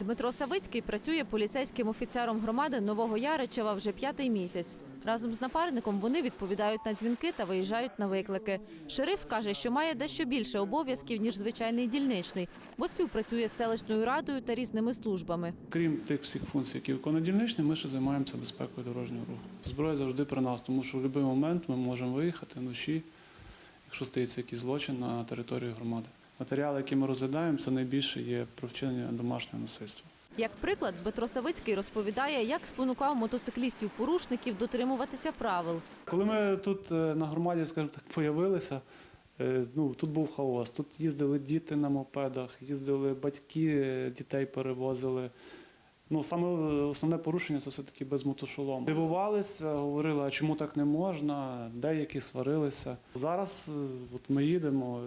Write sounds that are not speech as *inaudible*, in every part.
Дмитро Савицький працює поліцейським офіцером громади Нового Яричева вже п'ятий місяць. Разом з напарником вони відповідають на дзвінки та виїжджають на виклики. Шериф каже, що має дещо більше обов'язків ніж звичайний дільничний, бо співпрацює з селищною радою та різними службами. Крім тих всіх функцій, які виконує дільничний, ми ще займаємося безпекою дорожнього руху. Зброя завжди при нас, тому що в будь-який момент ми можемо виїхати вночі, якщо стається якийсь злочин на території громади. Матеріали, які ми розглядаємо, це найбільше є про вчинення домашнього насильства. Як приклад, Дмитро Савицький розповідає, як спонукав мотоциклістів-порушників дотримуватися правил. Коли ми тут е, на громаді, скажімо так, появилися, е, ну, тут був хаос. Тут їздили діти на мопедах, їздили батьки, е, дітей перевозили. Ну, саме основне порушення це все-таки без мотошолому. Дивувалися, говорили, а чому так не можна, деякі сварилися. Зараз от ми їдемо,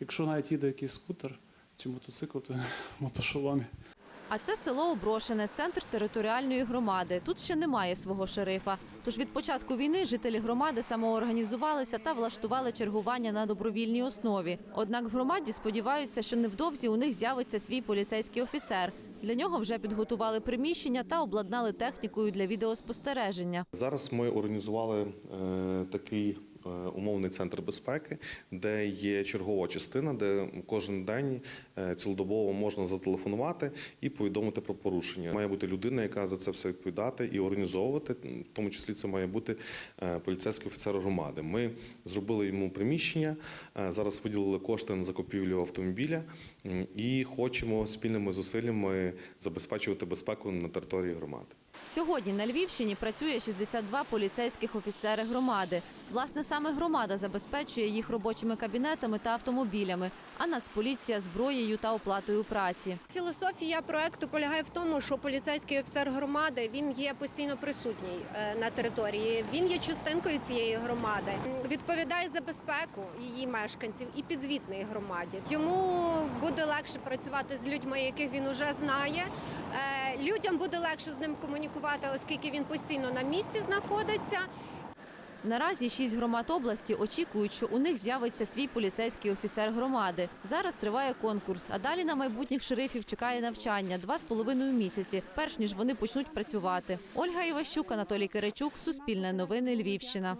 якщо навіть їде якийсь скутер чи мотоцикл, то *laughs* мотошоломі. А це село Оброшене, центр територіальної громади. Тут ще немає свого шерифа. Тож від початку війни жителі громади самоорганізувалися та влаштували чергування на добровільній основі. Однак в громаді сподіваються, що невдовзі у них з'явиться свій поліцейський офіцер. Для нього вже підготували приміщення та обладнали технікою для відеоспостереження. Зараз ми організували е, такий умовний центр безпеки, де є чергова частина, де кожен день е, цілодобово можна зателефонувати і повідомити про порушення. Має бути людина, яка за це все відповідати і організовувати. В тому числі це має бути е, поліцейський офіцер громади. Ми зробили йому приміщення. е, Зараз виділили кошти на закупівлю автомобіля і хочемо спільними зусиллями забезпечувати безпеку на території громади. Сьогодні на Львівщині працює 62 поліцейських офіцери громади. Власне, саме громада забезпечує їх робочими кабінетами та автомобілями, а Нацполіція зброєю та оплатою праці. Філософія проекту полягає в тому, що поліцейський офіцер громади він є постійно присутній е, на території. Він є частинкою цієї громади, відповідає за безпеку її мешканців і підзвітної громаді. Йому буде легше працювати з людьми, яких він уже знає. Е, Людям буде легше з ним комунікувати, оскільки він постійно на місці знаходиться. Наразі шість громад області очікують, що у них з'явиться свій поліцейський офіцер громади. Зараз триває конкурс, а далі на майбутніх шерифів чекає навчання два з половиною місяці, перш ніж вони почнуть працювати. Ольга Іващук, Анатолій Киричук, Суспільне новини, Львівщина.